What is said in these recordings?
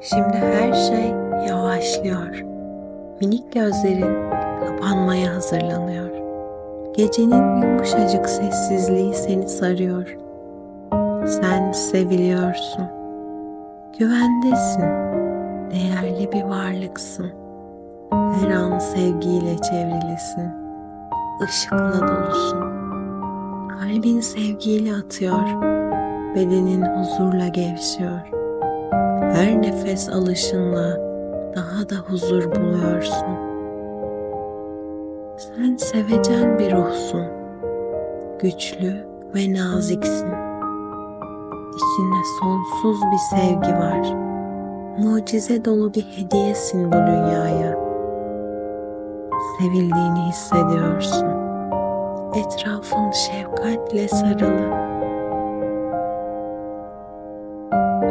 Şimdi her şey yavaşlıyor. Minik gözlerin kapanmaya hazırlanıyor. Gecenin yumuşacık sessizliği seni sarıyor. Sen seviliyorsun. Güvendesin. Değerli bir varlıksın. Her an sevgiyle çevrilisin. Işıkla dolusun. Kalbin sevgiyle atıyor. Bedenin huzurla gevşiyor. Her nefes alışınla daha da huzur buluyorsun. Sen sevecen bir ruhsun. Güçlü ve naziksin. İçinde sonsuz bir sevgi var. Mucize dolu bir hediyesin bu dünyaya. Sevildiğini hissediyorsun. Etrafın şefkatle sarılı.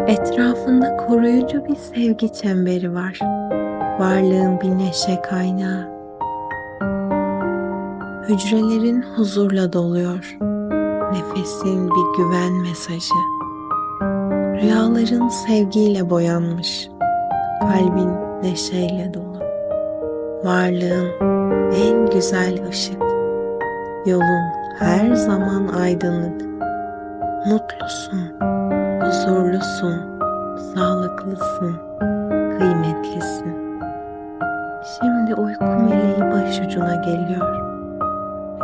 Etrafında koruyucu bir sevgi çemberi var. Varlığın bir neşe kaynağı. Hücrelerin huzurla doluyor. Nefesin bir güven mesajı. Rüyaların sevgiyle boyanmış. Kalbin neşeyle dolu. Varlığın en güzel ışık. Yolun her zaman aydınlık. Mutlusun, huzurlusun, sağlıklısın, kıymetlisin. Şimdi uyku meleği başucuna geliyor.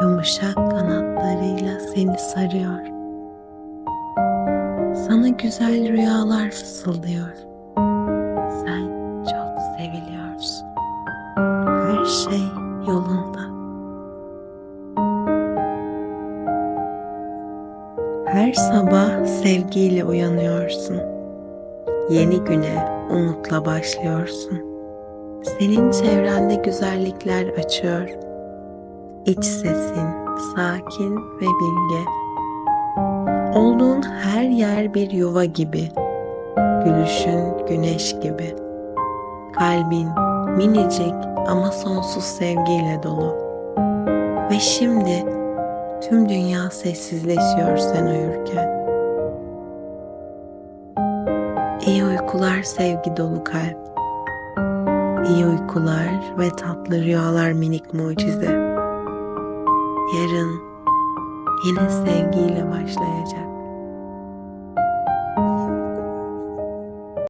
Yumuşak kanatlarıyla seni sarıyor. Sana güzel rüyalar fısıldıyor. Sen çok seviliyorsun. Her şey yolunda. Her sabah sevgiyle uyanıyorsun. Yeni güne umutla başlıyorsun. Senin çevrende güzellikler açıyor. İç sesin sakin ve bilge. Olduğun her yer bir yuva gibi. Gülüşün güneş gibi. Kalbin minicik ama sonsuz sevgiyle dolu. Ve şimdi tüm dünya sessizleşiyor sen uyurken. İyi uykular sevgi dolu kalp. İyi uykular ve tatlı rüyalar minik mucize. Yarın yine sevgiyle başlayacak.